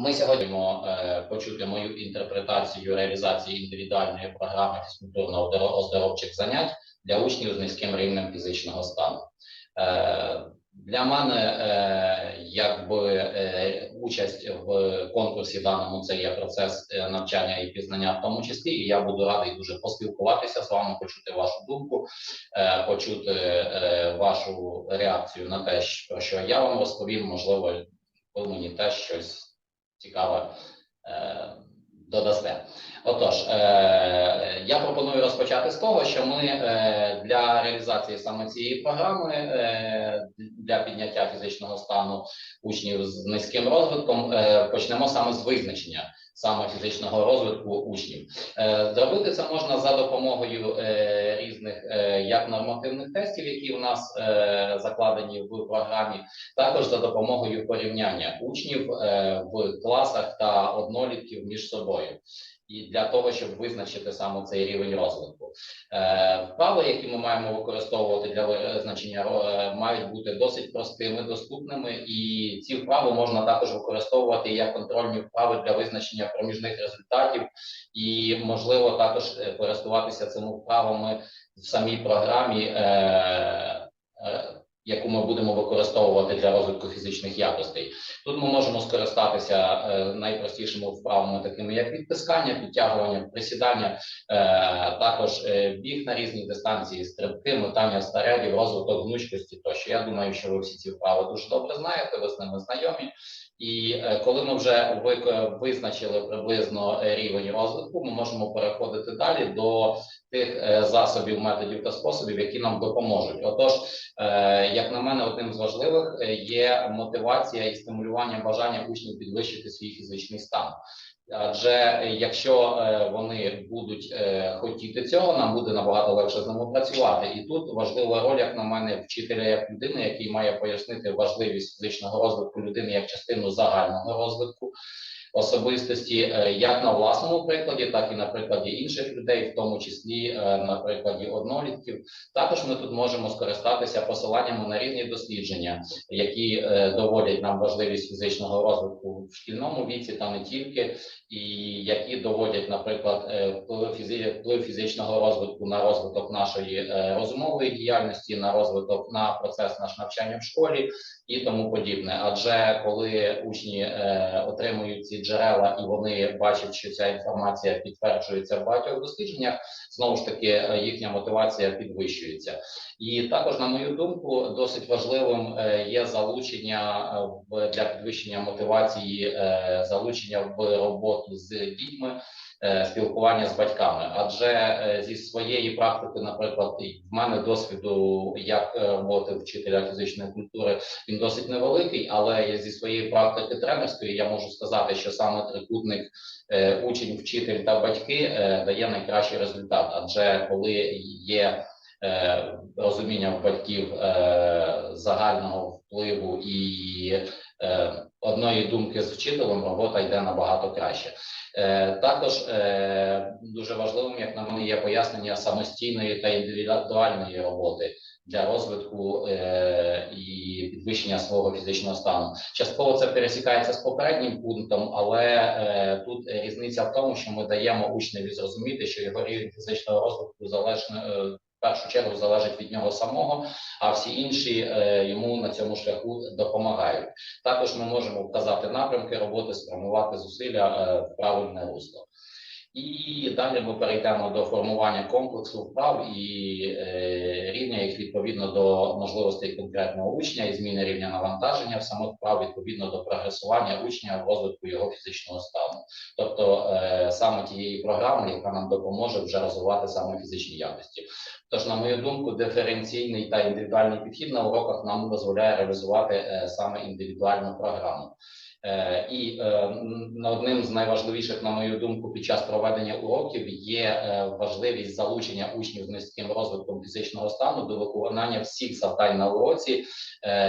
Ми сьогодні е, почути мою інтерпретацію реалізації індивідуальної програми фізкультурно-оздоровчих занять для учнів з низьким рівнем фізичного стану. Е, Для мене е, якби участь в конкурсі даному це є процес навчання і пізнання в тому числі, і я буду радий дуже поспілкуватися з вами, почути вашу думку, почути вашу реакцію на те, про що я вам розповім. Можливо, ви мені теж щось цікаве додасте. Отож, е, я пропоную розпочати з того, що ми е, для реалізації саме цієї програми е, для підняття фізичного стану учнів з низьким розвитком почнемо саме з визначення саме фізичного розвитку учнів. Е, Зробити це можна за допомогою е, різних е, як нормативних тестів, які в нас закладені в програмі, також за допомогою порівняння учнів в класах та однолітків між собою. І для того, щоб визначити саме цей рівень розвитку, Е, вправи, які ми маємо використовувати для визначення, е, мають бути досить простими, доступними, і ці вправи можна також використовувати як контрольні вправи для визначення проміжних результатів, і можливо також е, користуватися цими вправами в самій програмі. Яку ми будемо використовувати для розвитку фізичних якостей, тут ми можемо скористатися е, найпростішими вправами, такими як відтискання, підтягування, присідання, е, також е, біг на різні дистанції, стрибки, метання снарядів, розвиток гнучкості. Тощо я думаю, що ви всі ці вправи дуже добре знаєте, ви з ними знайомі. І е, коли ми вже визначили приблизно е, рівень розвитку, ми можемо переходити далі до тих е, засобів, методів та способів, які нам допоможуть. Отож, як на мене, одним з важливих є мотивація і стимулювання бажання учнів підвищити свій фізичний стан. Адже е, якщо е, вони будуть е, хотіти цього, нам буде набагато легше з ними працювати. І тут важлива роль, як на мене, вчителя як людини, який має пояснити важливість фізичного розвитку людини як частину загального розвитку особистості, е, як на власному прикладі, так і на прикладі інших людей, в тому числі е, на прикладі однолітків. Також ми тут можемо скористатися посиланнями на різні дослідження, які е, доводять нам важливість фізичного розвитку в шкільному віці, та не тільки, і які доводять, наприклад, вплив, фізичного розвитку на розвиток нашої розумової діяльності, на розвиток на процес наш навчання в школі і тому подібне. Адже коли учні е, отримують ці джерела і вони бачать, що ця інформація підтверджується в багатьох дослідженнях, знову ж таки е, їхня мотивація підвищується. І також, на мою думку, досить важливим е, є залучення е, для підвищення мотивації, залучення в роботу з дітьми. Е, Спілкування з батьками, адже е, зі своєї практики, наприклад, в мене досвіду як е, роботи вчителя фізичної культури, він досить невеликий, але зі своєї практики тренерської я можу сказати, що саме трикутник учень, вчитель та батьки дає найкращий результат. Адже коли є розуміння батьків загального впливу і одної думки з вчителем, робота йде набагато краще. Е, Також е, дуже важливим, як на мене, є пояснення самостійної та індивідуальної роботи для розвитку е, і підвищення свого фізичного стану. Частково це пересікається з попереднім пунктом, але е, тут різниця в тому, що ми даємо учневі зрозуміти, що його рівень фізичного розвитку залежно е, першу чергу залежить від нього самого, а всі інші е, йому на цьому шляху допомагають. Також ми можемо вказати напрямки роботи, спрямувати зусилля е, в правильне русло. І далі ми перейдемо до формування комплексу вправ і е, рівня їх відповідно до можливостей конкретного учня і зміни рівня навантаження в самих вправ відповідно до прогресування учня в розвитку його фізичного стану, тобто е, саме тієї програми, яка нам допоможе вже розвивати саме фізичні якості. Тож, на мою думку, диференційний та індивідуальний підхід на уроках нам дозволяє реалізувати е, саме індивідуальну програму. Е, І е, одним з найважливіших, на мою думку, під час проведення уроків є е, важливість залучення учнів з низьким розвитком фізичного стану до виконання всіх завдань на уроці,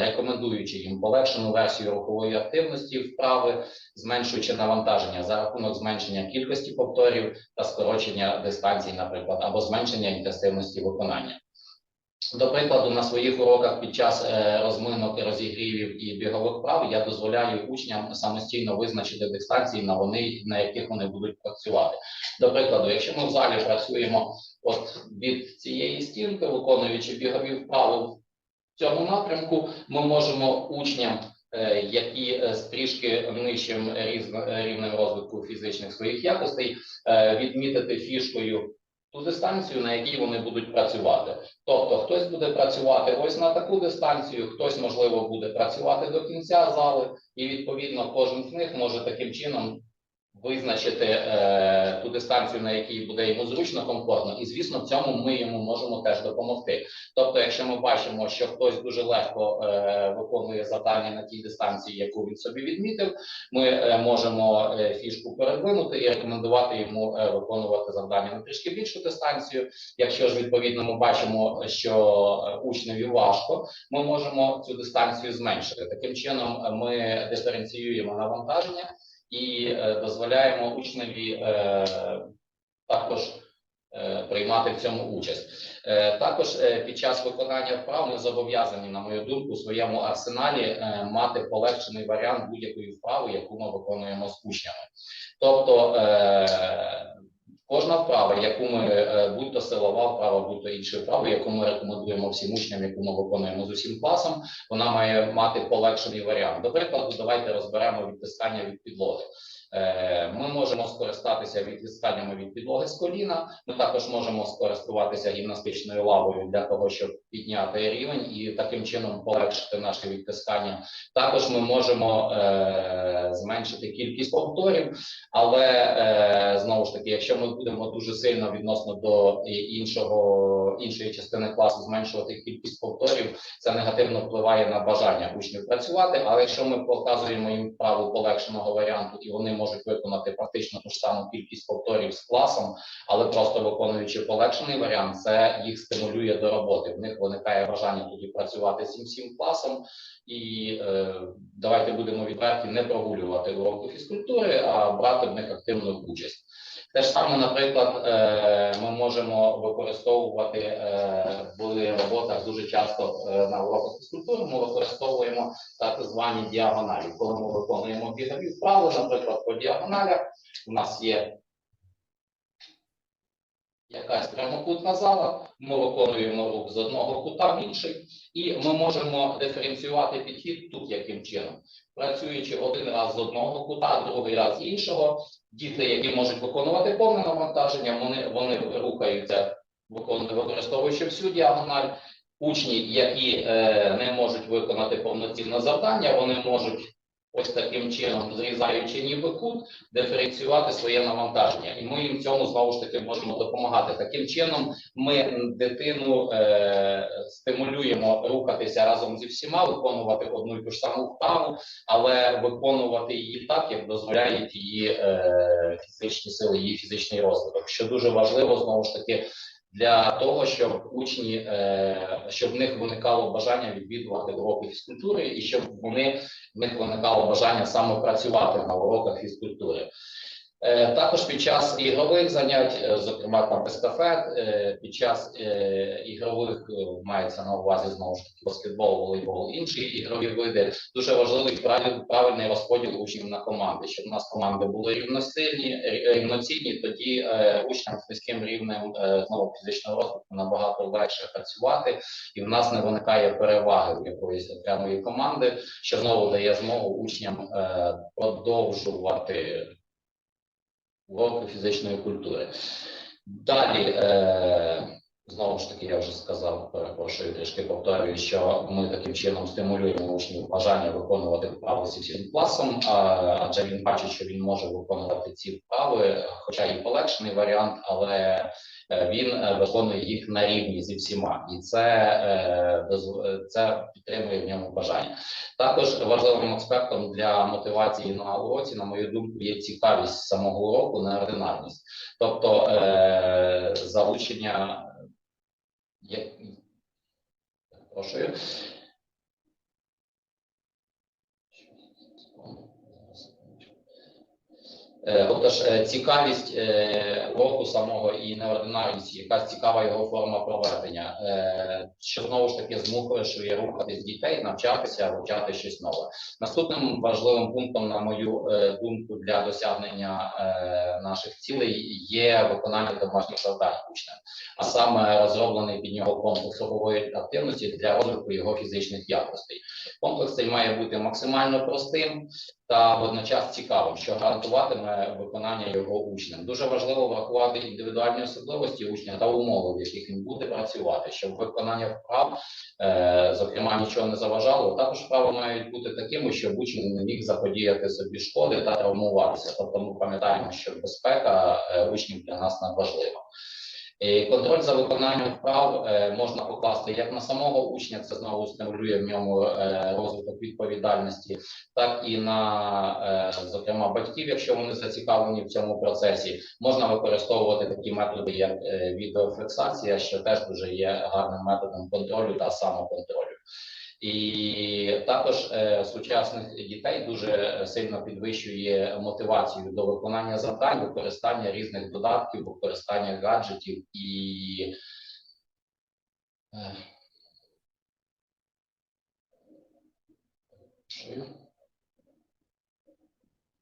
рекомендуючи їм полегшену версію рухової активності вправи, зменшуючи навантаження за рахунок зменшення кількості повторів та скорочення дистанцій, наприклад, або зменшення інтенсивності виконання. До прикладу, на своїх уроках під час е, розминок, розігрівів і бігових прав я дозволяю учням самостійно визначити дистанції, на вони на яких вони будуть працювати. До прикладу, якщо ми в залі працюємо от від цієї стінки, виконуючи бігові вправи в цьому напрямку, ми можемо учням, е, які е, з трішки нижчим рівнем розвитку фізичних своїх якостей, е, відмітити фішкою ту дистанцію, на якій вони будуть працювати. Тобто хтось буде працювати ось на таку дистанцію, хтось, можливо, буде працювати до кінця зали, і відповідно кожен з них може таким чином визначити е, ту дистанцію, на якій буде йому зручно, комфортно. І звісно, в цьому ми йому можемо теж допомогти. Тобто, якщо ми бачимо, що хтось дуже легко е, виконує завдання на тій дистанції, яку він собі відмітив, ми е, можемо е, фішку передвинути і рекомендувати йому е, виконувати завдання на трішки більшу дистанцію. Якщо ж відповідно ми бачимо, що е, учневі важко, ми можемо цю дистанцію зменшити. Таким чином, е, ми диференціюємо навантаження і е, дозволяємо учневі е, також е, приймати в цьому участь. Також під час виконання вправ ми зобов'язані, на мою думку, у своєму арсеналі мати полегшений варіант будь-якої вправи, яку ми виконуємо з учнями. Тобто кожна вправа, яку ми е, будь то силова вправа, будь то інша вправа, яку ми рекомендуємо всім учням, яку ми виконуємо з усім класом, вона має мати полегшений варіант. До прикладу, давайте розберемо відтискання від підлоги. Е, Ми можемо скористатися відтисканнями від підлоги з коліна. Ми також можемо скористуватися гімнастичною лавою для того, щоб підняти рівень і таким чином полегшити наше відтискання. Також ми можемо е, зменшити кількість повторів, але е, знову ж таки, якщо ми будемо дуже сильно відносно до іншого іншої частини класу зменшувати кількість повторів, це негативно впливає на бажання учнів працювати. Але якщо ми показуємо їм вправу полегшеного варіанту, і вони можуть виконати практично ту ж саму кількість повторів з класом, але просто виконуючи полегшений варіант, це їх стимулює до роботи. В них виникає бажання тоді працювати з цим всім класом. І е, давайте будемо відверті, не прогулювати уроки фізкультури, а брати в них активну участь. Те ж саме, наприклад, е, ми можемо використовувати в роботах дуже часто е, на уроках фізкультури. Ми використовуємо так звані діагоналі. Коли ми виконуємо бігові вправи, наприклад, по діагоналях, у нас є якась прямокутна зала, ми виконуємо рух з одного кута в інший, і ми можемо диференціювати підхід тут яким чином. Працюючи один раз з одного кута, другий раз з іншого, діти, які можуть виконувати повне навантаження, вони, вони рухаються, використовуючи всю діагональ. Учні, які е, не можуть виконати повноцінне завдання, вони можуть ось таким чином, зрізаючи ніби кут, диференціювати своє навантаження. І ми їм цьому знову ж таки можемо допомагати. Таким чином, ми дитину е, стимулюємо рухатися разом зі всіма, виконувати одну і ту ж саму вправу, але виконувати її так, як дозволяють її е, фізичні сили, її фізичний розвиток. Що дуже важливо, знову ж таки. Для того щоб учні, е, щоб в них виникало бажання відвідувати уроки фізкультури, і щоб вони в них виникало бажання саме працювати на уроках фізкультури. Е, Також під час ігрових занять, е, зокрема там естафет, е, під час ігрових мається на увазі знову ж таки баскетбол, волейбол, інші ігрові види. Дуже важливий правильний розподіл учнів на команди, щоб у нас команди були рівностильні, рі- рівноцінні. Тоді учням з низьким рівнем знову фізичного розвитку набагато легше працювати, і в нас не виникає переваги в якоїсь окремої команди, що знову дає змогу учням продовжувати уроки фізичної культури. Далі, е, знову ж таки, я вже сказав, перепрошую, трішки повторюю, що ми таким чином стимулюємо учнів бажання виконувати вправи зі всім класом, адже він бачить, що він може виконувати ці вправи, хоча і полегшений варіант, але е, він е, виконує їх на рівні зі всіма, і це, е, це підтримує в ньому бажання. Також важливим аспектом для мотивації на уроці, на мою думку, є цікавість самого уроку, неординарність. Тобто залучення як... Прошу. Е, Отож, е, цікавість е, року самого і неординарність, якась цікава його форма проведення, е, що знову ж таки змушує рухатись дітей, навчатися, вивчати щось нове. Наступним важливим пунктом, на мою е, думку, для досягнення е, наших цілей є виконання домашніх завдань учня, а саме розроблений під нього комплекс рухової активності для розвитку його фізичних якостей. Комплекс цей має бути максимально простим та водночас цікавим, що гарантуватиме виконання його учням. Дуже важливо врахувати індивідуальні особливості учня та умови, в яких він буде працювати, щоб виконання вправ, е, зокрема, нічого не заважало. Також вправи мають бути такими, щоб учень не міг заподіяти собі шкоди та травмуватися. Тобто, ми пам'ятаємо, що безпека е, учнів для нас надважлива. І контроль за виконанням вправ е, можна покласти як на самого учня, це знову стимулює в ньому е, розвиток відповідальності, так і на е, зокрема батьків, якщо вони зацікавлені в цьому процесі. Можна використовувати такі методи, як е, відеофіксація, що теж дуже є гарним методом контролю та самоконтролю. І також е, сучасних дітей дуже сильно підвищує мотивацію до виконання завдань, використання різних додатків, використання гаджетів і е,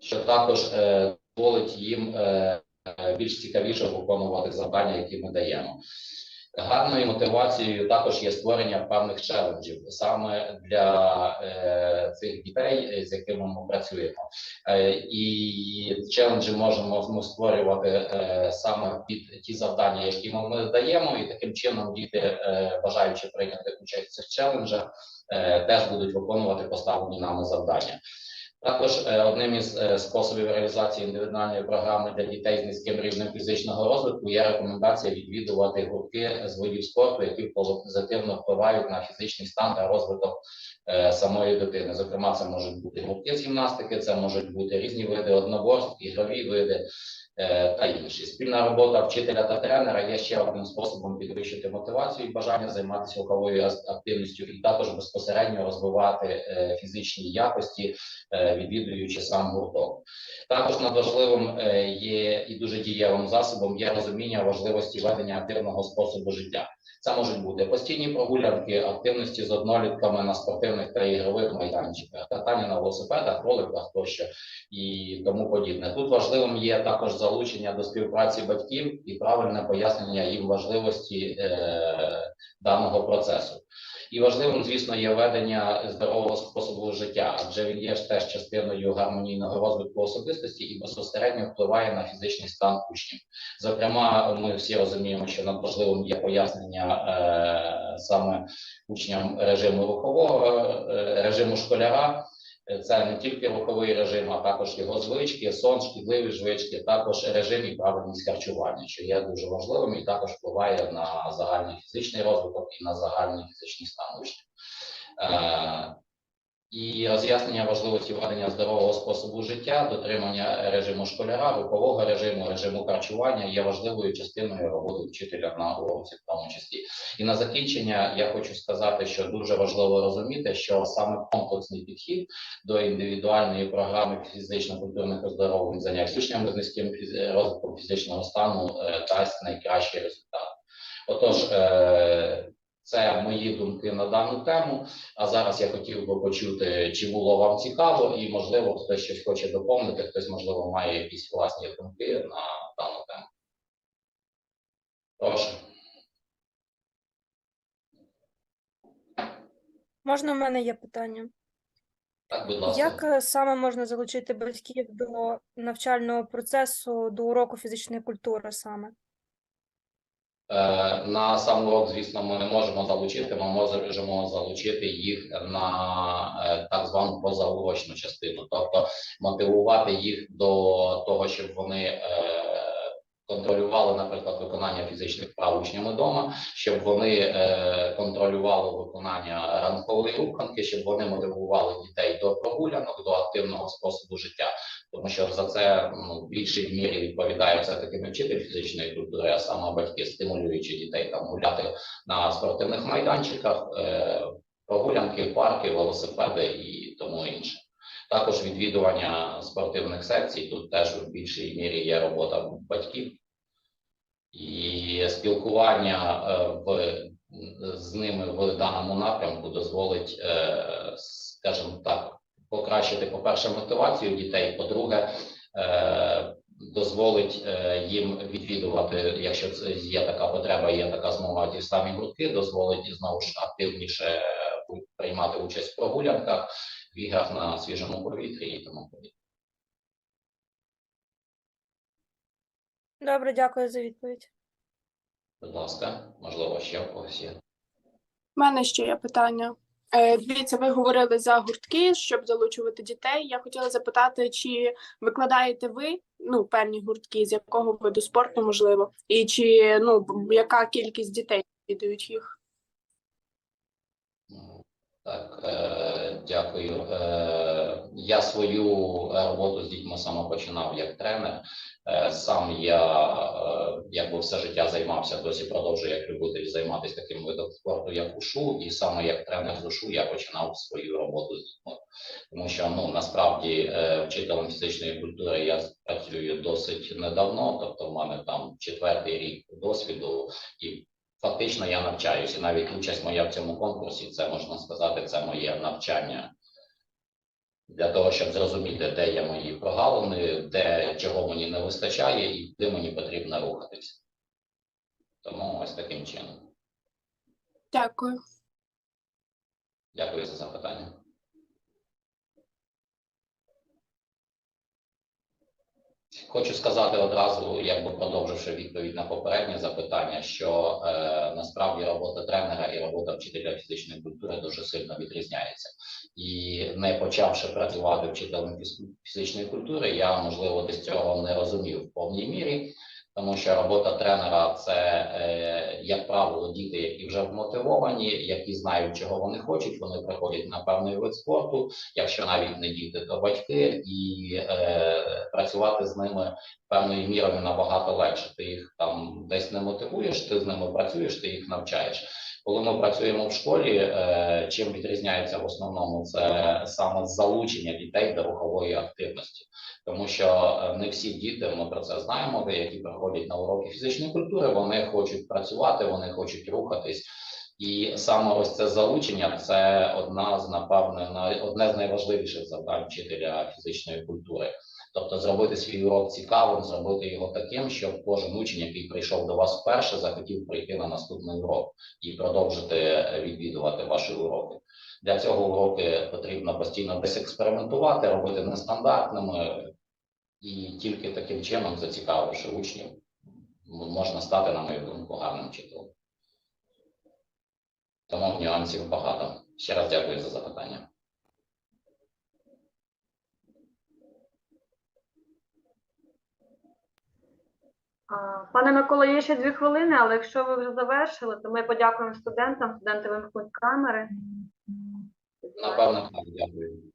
що також е, дозволить їм е, е, більш цікавіше виконувати завдання, які ми даємо. Гарною мотивацією також є створення певних челенджів саме для е, цих дітей, е, з якими ми працюємо. Е, і челенджі можемо ми створювати е, саме під ті завдання, які ми, ми даємо, і таким чином діти, е, бажаючи прийняти участь в цих челенджах, е, теж будуть виконувати поставлені нами завдання. Також е, одним із е, способів реалізації індивідуальної програми для дітей з низьким рівнем фізичного розвитку є рекомендація відвідувати гуртки з видів спорту, які позитивно впливають на фізичний стан та розвиток е, самої дитини. Зокрема, це можуть бути гуртки з гімнастики, це можуть бути різні види одноборств, ігрові види та інші. Спільна робота вчителя та тренера є ще одним способом підвищити мотивацію і бажання займатися руховою активністю, і також безпосередньо розвивати е, фізичні якості, е, відвідуючи сам гурток. Також надважливим е, є і дуже дієвим засобом є розуміння важливості ведення активного способу життя. Це можуть бути постійні прогулянки, активності з однолітками на спортивних та ігрових майданчиках, катання на велосипедах, роликах тощо і тому подібне. Тут важливим є також залучення до співпраці батьків і правильне пояснення їм важливості е, даного процесу. І важливим, звісно, є ведення здорового способу життя, адже він є ж теж частиною гармонійного розвитку особистості і безпосередньо впливає на фізичний стан учнів. Зокрема, ми всі розуміємо, що надважливим є пояснення саме учням режиму рухового е, режиму школяра. Е, Це не тільки руховий режим, а також його звички, сон, шкідливі звички, також режим і правильність харчування, що є дуже важливим і також впливає на загальний фізичний розвиток і на загальний фізичний стан учнів. І роз'яснення важливості ведення здорового способу життя, дотримання режиму школяра, рухового режиму, режиму харчування є важливою частиною роботи вчителя на уроці, в тому числі. І на закінчення я хочу сказати, що дуже важливо розуміти, що саме комплексний підхід до індивідуальної програми фізично-культурних оздоровлень занять учнями з низьким розвитком фізичного стану е, дасть найкращий результат. Отож, е, це мої думки на дану тему. А зараз я хотів би почути, чи було вам цікаво, і можливо хтось щось хоче доповнити, хтось можливо має якісь власні думки на дану тему. Прошу. Можна, в мене є питання. Так, будь ласка. Як е, саме можна залучити батьків до навчального процесу, до уроку фізичної культури саме? Е, На сам урок, звісно, ми не можемо залучити, ми можемо залучити їх на е, так звану позаурочну частину, тобто мотивувати їх до того, щоб вони е, контролювали, наприклад, виконання фізичних вправ учнями вдома, щоб вони е, контролювали виконання ранкової руханки, щоб вони мотивували дітей до прогулянок, до активного способу життя тому що за це ну, в більшій мірі відповідає все таки не вчитель фізичної культури, а саме батьки, стимулюючи дітей там гуляти на спортивних майданчиках, е, прогулянки, парки, велосипеди і тому інше. Також відвідування спортивних секцій. Тут теж в більшій мірі є робота батьків і спілкування е, в, з ними в даному напрямку дозволить, е, скажімо так, покращити, по-перше, мотивацію дітей, по-друге, е, дозволить їм відвідувати, якщо це є така потреба, є така змога, ті самі гуртки, дозволить знову ж активніше приймати участь в прогулянках, в іграх на свіжому повітрі і тому подібне. Добре, дякую за відповідь. Будь ласка, можливо, ще у когось є. У мене ще є питання. Е, Дивіться, ви говорили за гуртки, щоб залучувати дітей. Я хотіла запитати, чи викладаєте ви ну, певні гуртки, з якого виду спорту можливо, і чи ну яка кількість дітей відвідують їх? Так, е, дякую. Е, я свою роботу з дітьми саме починав як тренер. Е, сам я е, якби все життя займався, досі продовжую як любитель займатися таким видом спорту, як ушу, і саме як тренер з ушу я починав свою роботу з дітьми. Тому що ну насправді е, вчителем фізичної культури я працюю досить недавно, тобто в мене там четвертий рік досвіду і фактично я навчаюся. Навіть участь моя в цьому конкурсі, це можна сказати, це моє навчання для того, щоб зрозуміти, де є мої прогалини, де чого мені не вистачає і де мені потрібно рухатися. Тому ось таким чином. Дякую. Дякую за запитання. Хочу сказати одразу, якби продовживши відповідь на попереднє запитання, що е, насправді робота тренера і робота вчителя фізичної культури дуже сильно відрізняється. І не почавши працювати вчителем фіз- фізичної культури, я можливо десь цього не розумів в повній мірі. Тому що робота тренера це, е, як правило, діти, які вже вмотивовані, які знають, чого вони хочуть. Вони приходять на певний вид спорту. Якщо навіть не діти, то батьки, і е, працювати з ними певною мірою набагато легше. Ти їх там десь не мотивуєш, ти з ними працюєш, ти їх навчаєш. Коли ми працюємо в школі, е, чим відрізняється в основному це саме залучення дітей до рухової активності тому що е, не всі діти, ми про це знаємо, які приходять на уроки фізичної культури, вони хочуть працювати, вони хочуть рухатись. І саме ось це залучення це одна з напевне одне з найважливіших завдань вчителя фізичної культури. Тобто зробити свій урок цікавим, зробити його таким, щоб кожен учень, який прийшов до вас вперше, захотів прийти на наступний урок і продовжити відвідувати ваші уроки. Для цього уроки потрібно постійно десь експериментувати, робити нестандартними, і тільки таким чином, зацікавивши учнів, можна стати, на мою думку, гарним вчителем. Тому нюансів багато. Ще раз дякую за запитання. Пане Миколо, є ще дві хвилини, але якщо ви вже завершили, то ми подякуємо студентам. Студенти вимкнуть камери. Напевно, дякую.